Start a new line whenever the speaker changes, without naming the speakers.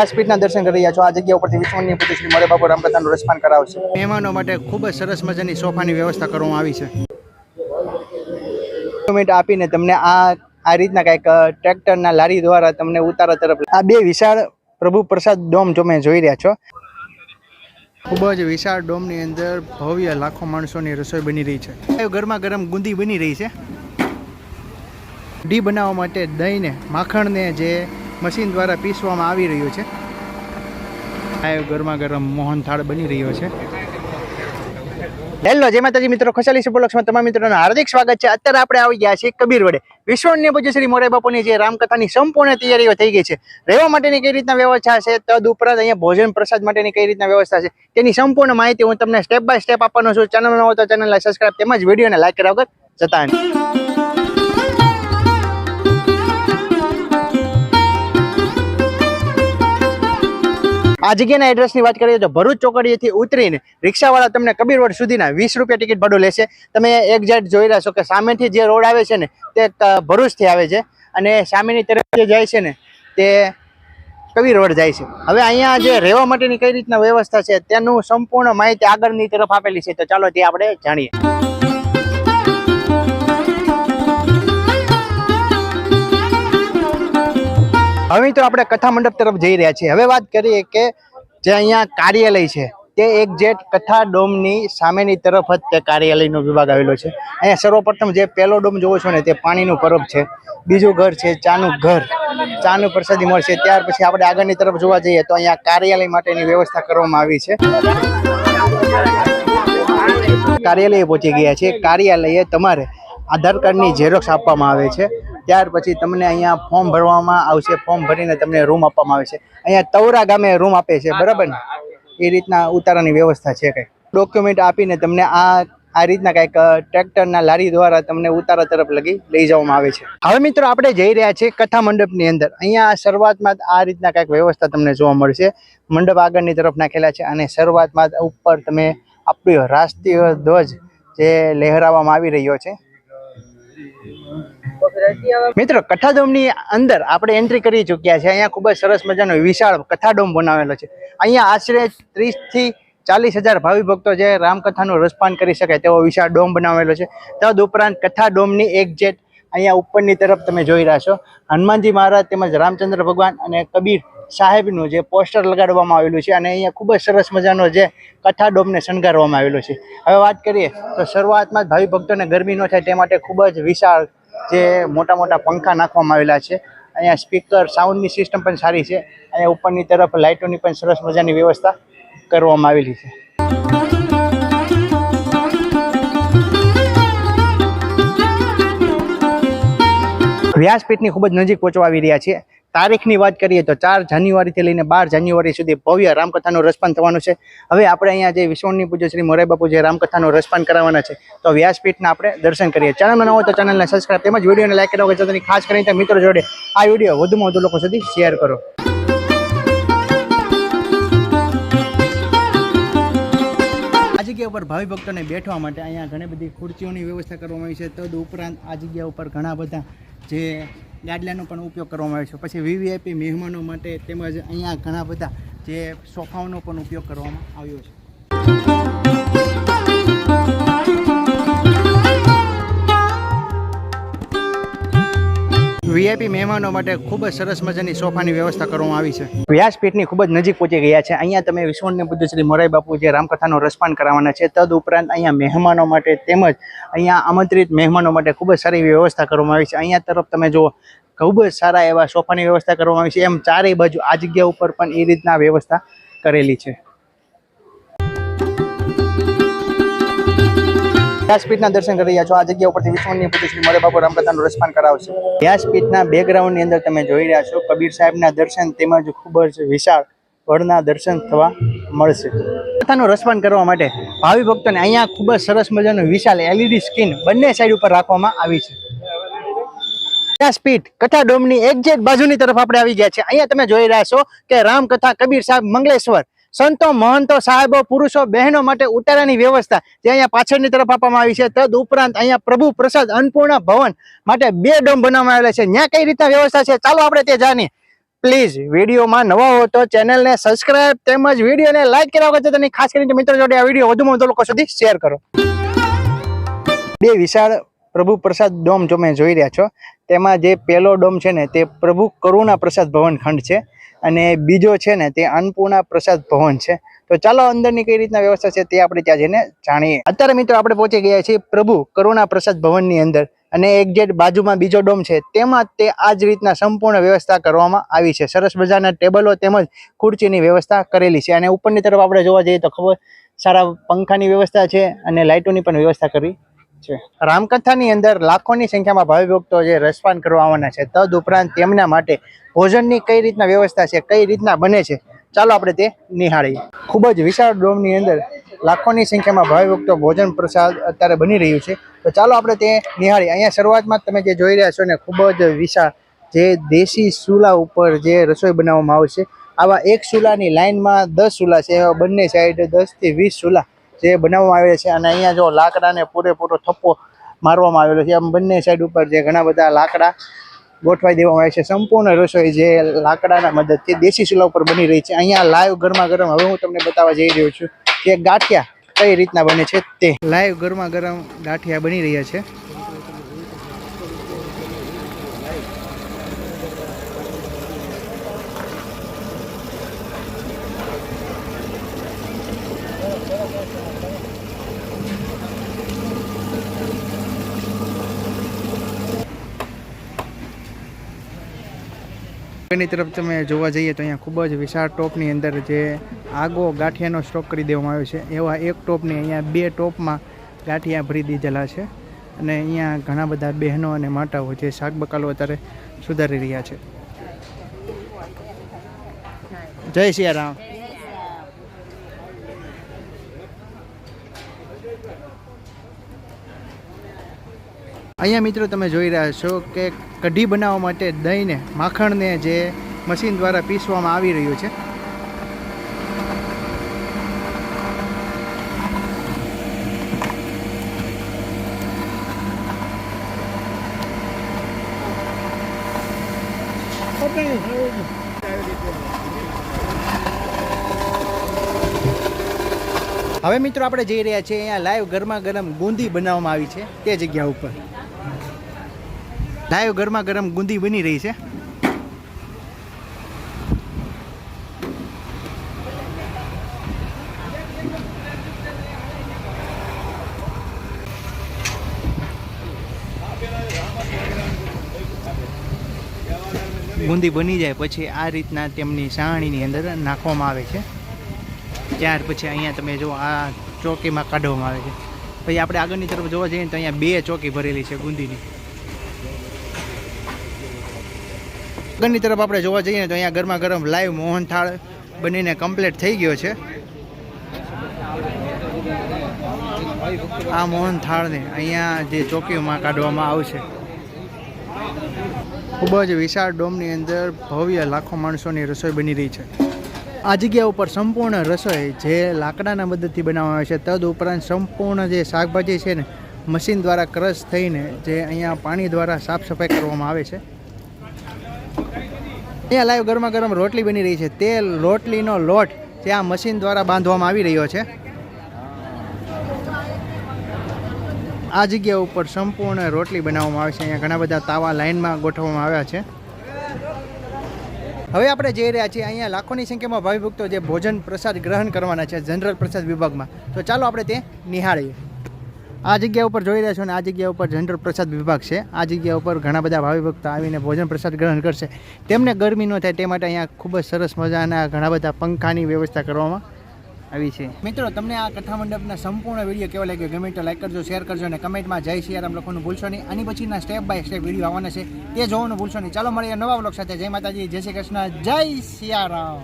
વ્યાસપીઠના દર્શન કરી રહ્યા છો. આ જગ્યા ઉપરથી વિશ્વની પૂજ્ય શ્રી મોરે બાપુ રામકથાનું રસપાન કરાવશે.
મહેમાનો માટે ખૂબ જ સરસ મજાની સોફાની વ્યવસ્થા કરવામાં આવી છે.
મિનિટ આપીને તમને આ આ રીતના કંઈક ટ્રેક્ટરના લારી દ્વારા તમને ઉતારા તરફ આ બે વિશાળ પ્રભુ પ્રસાદ ડોમ જો મેં જોઈ રહ્યા છો.
ખૂબ જ વિશાળ ડોમની અંદર ભવ્ય લાખો માણસોની રસોઈ બની રહી છે. ગરમા ગરમ ગુંદી બની રહી છે. ડી બનાવવા માટે દહીંને માખણને જે મશીન દ્વારા પીસવામાં આવી રહ્યું છે. આ ગરમા ગરમ મોહનથાળ બની રહ્યો છે.
હેલો, જય માતાજી. મિત્રો ખુશાલી સુપરલક્ષમાં તમામ મિત્રોનું હાર્દિક સ્વાગત છે. અત્યારે આપણે આવી ગયા છીએ કબીર વડે. વિશ્વની પૂજ્ય શ્રી મોરાઈ બાપુની જે રામકથાની સંપૂર્ણ તૈયારીઓ થઈ ગઈ છે. રહેવા માટેની કઈ રીતના વ્યવસ્થા છે? તદ ઉપરાંત અહીંયા ભોજન પ્રસાદ માટેની કઈ રીતના વ્યવસ્થા છે? તેની સંપૂર્ણ માહિતી હું તમને સ્ટેપ બાય સ્ટેપ આપવાનો છું. ચેનલ ન હોય તો ચેનલને સબસ્ક્રાઈબ તેમજ વિડીયોને લાઈક કર્યા વગર જતા આ જગ્યાના એડ્રેસની વાત કરીએ તો ભરૂચ ચોકડીએથી ઉતરીને રિક્ષાવાળા તમને કબીરવડ સુધીના વીસ રૂપિયા ટિકિટ ભાડું લેશે. તમે એક જેટ જોઈ રહ્યા છો કે સામેથી જે રોડ આવે છે ને તે ભરૂચથી આવે છે અને સામેની તરફ જે જાય છે ને, તે કબીર રોડ જાય છે. હવે અહીંયા જે રહેવા માટેની કઈ રીતના વ્યવસ્થા છે, તેનું સંપૂર્ણ માહિતી આગળની તરફ આપેલી છે. તો ચાલો તે આપણે જાણીએ. હવે મિત્રો આપણે કથા મંડપ તરફ જઈ રહ્યા છીએ. હવે વાત કરીએ કે જે અહીંયા કાર્યાલય છે, તે એક જેટ કથા ડોમની સામેની તરફ જ તે કાર્યાલયનો વિભાગ આવેલો છે. અહીંયા સર્વપ્રથમ જે પહેલો ડોમ જોવો છો ને, તે પાણીનું પરબ છે. બીજું ઘર છે, ચાનું ઘર. ચાનું પ્રસાદી મળશે. ત્યાર પછી આપણે આગળની તરફ જોવા જઈએ તો અહીંયા કાર્યાલય માટેની વ્યવસ્થા કરવામાં આવી છે. કાર્યાલયે પહોંચી ગયા છે. કાર્યાલયે તમારે આધાર કાર્ડની ઝેરોક્ષ આપવામાં આવે છે. ત્યાર પછી તમને અહીંયા ફોર્મ ભરવામાં આવશે. ફોર્મ ભરીને તમને રૂમ આપવામાં આવે છે. અહીંયા તવરા ગામે રૂમ આપે છે, બરાબર ને? એ રીતના ઉતારાની વ્યવસ્થા છે કંઈક ડોક્યુમેન્ટ આપીને તમને આ આ રીતના કંઈક ટ્રેક્ટરના લારી દ્વારા તમને ઉતારા તરફ લગી લઈ જવામાં આવે છે. હવે મિત્રો આપણે જઈ રહ્યા છીએ કથા મંડપની અંદર. અહીંયા શરૂઆતમાં આ રીતના કંઈક વ્યવસ્થા તમને જોવા મળશે. મંડપ આગળની તરફ નાખેલા છે અને શરૂઆતમાં ઉપર તમે આપણો રાષ્ટ્રીય ધ્વજ જે લહેરાવવામાં આવી રહ્યો છે. મિત્રો, કથાડોમની અંદર આપણે એન્ટ્રી કરી ચૂક્યા છે અહીંયા ખૂબ જ સરસ મજાનો વિશાળ કથાડોમ બનાવેલો છે. અહીંયા આશરે ત્રીસથી ચાલીસ હજાર ભાવિ ભક્તો જે રામકથાનું રસપાન કરી શકે તેવો વિશાળ ડોમ બનાવેલો છે. તદ ઉપરાંત કથા ડોમની એક જેટ અહીંયા ઉપરની તરફ તમે જોઈ રહ્યા છો. હનુમાનજી મહારાજ તેમજ રામચંદ્ર ભગવાન અને કબીર સાહેબનું જે પોસ્ટર લગાડવામાં આવેલું છે અને અહીંયા ખૂબ જ સરસ મજાનો જે કથા ડોમને શણગારવામાં આવેલો છે. હવે વાત કરીએ તો શરૂઆતમાં જ ભાવિ ભક્તોને ગરમી ન થાય તે માટે ખૂબ જ વિશાળ જે મોટા મોટા પંખા નાખવામાં આવેલા છે. અહીંયા સ્પીકર સાઉન્ડની સિસ્ટમ પણ સારી છે. અહીંયા ઉપરની તરફ લાઇટોની પણ સરસ મજાની વ્યવસ્થા કરવામાં આવેલી છે. વ્યાસપીઠની ખૂબ જ નજીક પહોંચવા આવી રહ્યા છીએ. તારીખની વાત કરીએ તો ચાર જાન્યુઆરીથી લઈને બાર જાન્યુઆરી સુધી ભવ્ય રામકથાનું રસપાન થવાનું છે. હવે આપણે અહીંયા જે વિશ્વની પૂજ્ય શ્રી મોરાઈ બાપુ જે રામકથાનું રસપાન કરાવવાના છે, તો વ્યાસપીઠના આપણે દર્શન કરીએ. ચેનલમાં ન હોય તો ચેનલને સબસ્ક્રાઈબ તેમજ વિડીયોને લાઈક કરવા જતા ખાસ કરીને મિત્રો જોડે આ વીડિયો વધુમાં વધુ લોકો સુધી શેર કરો.
જગ્યા ઉપર ભાવિ ભક્તોને બેઠવા માટે અહીંયા ઘણી બધી ખુરચીઓની વ્યવસ્થા કરવામાં આવી છે. તદ ઉપરાંત આ જગ્યા ઉપર ઘણા બધા જે ગાડલાનો પણ ઉપયોગ કરવામાં આવે છે. પછી વીવીઆઈપી મહેમાનો માટે તેમજ અહીંયા ઘણા બધા જે સોફાઓનો પણ ઉપયોગ કરવામાં આવ્યો છે. વીઆઈપી મહેમાનો માટે ખૂબ જ સરસ મજાની સોફાની વ્યવસ્થા કરવામાં આવી છે.
વ્યાસપીઠની ખૂબ જ નજીક પહોંચી ગયા છે. અહીંયા તમે વિશ્વની બુદ્ધ શ્રી મોરાઈ બાપુ જે રામકથાનું રસપાન કરાવવાના છે, તદ ઉપરાંત અહીંયા મહેમાનો માટે તેમજ અહીંયા આમંત્રિત મહેમાનો માટે ખૂબ જ સારી વ્યવસ્થા કરવામાં આવી છે. અહીંયા તરફ તમે જુઓ, ખૂબ જ સારા એવા સોફાની વ્યવસ્થા કરવામાં આવી છે. એમ ચારેય બાજુ આ જગ્યા ઉપર પણ એ રીતના વ્યવસ્થા કરેલી છે. વ્યાસપીઠના દર્શન કરી રહ્યા છો. આ જગ્યા ઉપરથી વિશ્વની પૂજ્ય શ્રી મોરે બાપુ રામકથાનું રસપાન કરાવશે. વ્યાસપીઠના બેકગ્રાઉન્ડની અંદર તમે જોઈ રહ્યા છો. કબીર સાહેબના દર્શન તેમજ ખૂબ જ વિશાળ વડના દર્શન થવા મળશે. કથાનું રસપાન કરવા માટે ભાવિ ભક્તોને અહીંયા ખૂબ જ સરસ મજાનું વિશાળ એલઈડી સ્ક્રીન બંને સાઈડ ઉપર રાખવામાં આવી છે. વ્યાસપીઠ કથા ડોમની એક્ઝેક્ટ બાજુની તરફ આપણે આવી ગયા છે અહીંયા તમે જોઈ રહ્યા છો કે રામકથા કબીર સાહેબ મંગલેશ્વર સંતો, મહંતો, સાહેબો, પુરુષો, બહેનો માટે ઉતારાની વ્યવસ્થા જે અહીંયા પાછળની તરફ આપવામાં આવી છે. તદ ઉપરાંત અહીંયા પ્રભુ પ્રસાદ અન્નપૂર્ણા ભવન માટે બે ડોમ બનાવવામાં આવેલા છે. ત્યાં કઈ રીતના વ્યવસ્થા છે? ચાલો આપણે તે જાણીએ. પ્લીઝ વિડીયોમાં નવા હો તો ચેનલને સબસ્ક્રાઇબ તેમજ વિડીયોને લાઇક કર્યા વગર તેની ખાસ કરીને મિત્રો જોડે આ વીડિયો વધુમાં વધુ લોકો સુધી શેર કરો. બે વિશાળ પ્રભુ પ્રસાદ ડોમ જો મેં જોઈ રહ્યા છો, તેમાં જે પહેલો ડોમ છે ને તે પ્રભુ કરુણા પ્રસાદ ભવન ખંડ છે. અને બીજો છે ને તે અન્નપૂર્ણા પ્રસાદ ભવન છે. તો ચાલો અંદરની કઈ રીતના વ્યવસ્થા છે તે આપણે ત્યાં જઈને જાણીએ. અત્યારે મિત્રો આપણે પહોંચી ગયા છીએ પ્રભુ કરુણા પ્રસાદ ભવનની અંદર અને એક્ઝેક્ટ બાજુમાં બીજો ડોમ છે તેમાં તે આ જ રીતના સંપૂર્ણ વ્યવસ્થા કરવામાં આવી છે. સરસ મજાના ટેબલો તેમજ ખુરચીની વ્યવસ્થા કરેલી છે. અને ઉપરની તરફ આપણે જોવા જઈએ તો ખબર સારા પંખાની વ્યવસ્થા છે અને લાઇટોની પણ વ્યવસ્થા કરી છે. રામકથાની અંદર લાખોની સંખ્યામાં ભાવિ ભક્તો જે રસપાન કરવા આવવાના છે. તદ ઉપરાંત તેમના માટે ભોજનની કઈ રીતના વ્યવસ્થા છે, કઈ રીતના બને છે, ચાલો આપણે તે નિહાળીએ. ખૂબ જ વિશાળ ડોમની અંદર લાખોની સંખ્યામાં ભાવિ ભક્તો ભોજન પ્રસાદ અત્યારે બની રહ્યું છે. તો ચાલો આપણે તે નિહાળીએ. અહીંયા શરૂઆતમાં તમે જે જોઈ રહ્યા છો ને, ખૂબ જ વિશાળ જે દેશી ચૂલા ઉપર જે રસોઈ બનાવવામાં આવે છે. આવા એક ચૂલાની લાઇનમાં દસ ચૂલા છે. એવા બંને સાઈડ દસથી વીસ ચૂલા જે બનાવવામાં આવે છે અને અહીંયા જો લાકડાને પૂરેપૂરો થપ્પો મારવામાં આવેલો છે. આમ બંને સાઈડ ઉપર જે ઘણા બધા લાકડા ગોઠવાઈ દેવામાં આવે છે. સંપૂર્ણ રસોઈ જે લાકડાના મદદથી દેશી ચૂલા ઉપર બની રહી છે. અહીંયા લાઈવ ગરમા ગરમ હવે હું તમને બતાવવા જઈ રહ્યો છું કે ગાંઠિયા કઈ રીતના બને છે તે. લાઈવ ગરમા ગરમ ગાંઠિયા બની રહ્યા છે. એની તરફ તમે જોવા જઈએ તો અહીંયા ખૂબ જ વિશાળ ટોપની અંદર જે આગો ગાંઠિયાનો સ્ટોક કરી દેવામાં આવ્યો છે. એવા એક ટોપની અહીંયા બે ટોપમાં ગાંઠિયા ભરી દીધેલા છે અને અહીંયા ઘણા બધા બહેનો અને માતાઓ જે શાક બકાલો અત્યારે સુધારી રહ્યા છે. જય સિયારામ. અહીંયા મિત્રો તમે જોઈ રહ્યા છો કે કઢી બનાવવા માટે દહીંને, માખણને જે મશીન દ્વારા પીસવામાં આવી રહ્યું છે. હવે મિત્રો આપણે જઈ રહ્યા છીએ અહીંયા લાઈવ ગરમા ગરમ બુંદી બનાવવામાં આવી છે તે જગ્યા ઉપર. લાઈવ ગરમા ગરમ ગુંદી બની રહી છે. બુંદી બની જાય પછી આ રીતના તેમની સાણીની અંદર નાખવામાં આવે છે. ત્યાર પછી અહીંયા તમે જો આ ચોકીમાં કાઢવામાં આવે છે. પછી આપણે આગળની તરફ જોવા જઈએ તો અહીંયા બે ચોકી ભરેલી છે ગુંદીની. આગળની તરફ આપણે જોવા જઈએ તો અહીંયા ગરમા ગરમ લાઈવ મોહનથાળ બનીને કમ્પ્લીટ થઈ ગયો છે. આ મોહનથાળને અહીંયા જે ચોકીઓમાં કાઢવામાં આવશે. ખૂબ જ વિશાળ ડોમની અંદર ભવ્ય લાખો માણસોની રસોઈ બની રહી છે. આ જગ્યા ઉપર સંપૂર્ણ રસોઈ જે લાકડાના મદદથી બનાવવામાં આવે છે. તદ ઉપરાંત સંપૂર્ણ જે શાકભાજી છે ને, મશીન દ્વારા ક્રશ થઈને જે અહીંયા પાણી દ્વારા સાફ સફાઈ કરવામાં આવે છે. અહીંયા લાઈવ ગરમા ગરમ રોટલી બની રહી છે. તે રોટલીનો લોટ જે આ મશીન દ્વારા બાંધવામાં આવી રહ્યો છે. આ જગ્યા ઉપર સંપૂર્ણ રોટલી બનાવવામાં આવે છે. અહીંયા ઘણા બધા તાવા લાઈનમાં ગોઠવવામાં આવ્યા છે. હવે આપણે જઈ રહ્યા છીએ અહીંયા લાખોની સંખ્યામાં ભાવિભક્તો જે ભોજન પ્રસાદ ગ્રહણ કરવાના છે, જનરલ પ્રસાદ વિભાગમાં. તો ચાલો આપણે તે નિહાળીએ. આ જગ્યા ઉપર જોઈ રહ્યા છો ને આ જગ્યા ઉપર જનરલ પ્રસાદ વિભાગ છે. આ જગ્યા ઉપર ઘણા બધા ભાવિ આવીને ભોજન પ્રસાદ ગ્રહણ કરશે. તેમને ગરમી ન થાય તે માટે અહીંયા ખૂબ જ સરસ મજાના ઘણા બધા પંખાની વ્યવસ્થા કરવામાં આવી છે. મિત્રો, તમને આ કથા મંડપના સંપૂર્ણ વીડિયો કેવો લાગ્યો ગમે તો લાઈક કરજો શેર કરજો અને કમેન્ટમાં જય સિયારામ લખવાનું ભૂલશો નહીં. આની પછીના સ્ટેપ બાય સ્ટેપ વીડિયો આવવાના છે. તે જોવાનું ભૂલશો નહીં. ચાલો મળીએ નવા બ્લોગ સાથે. જય માતાજી, જય શ્રી કૃષ્ણ, જય સિયારામ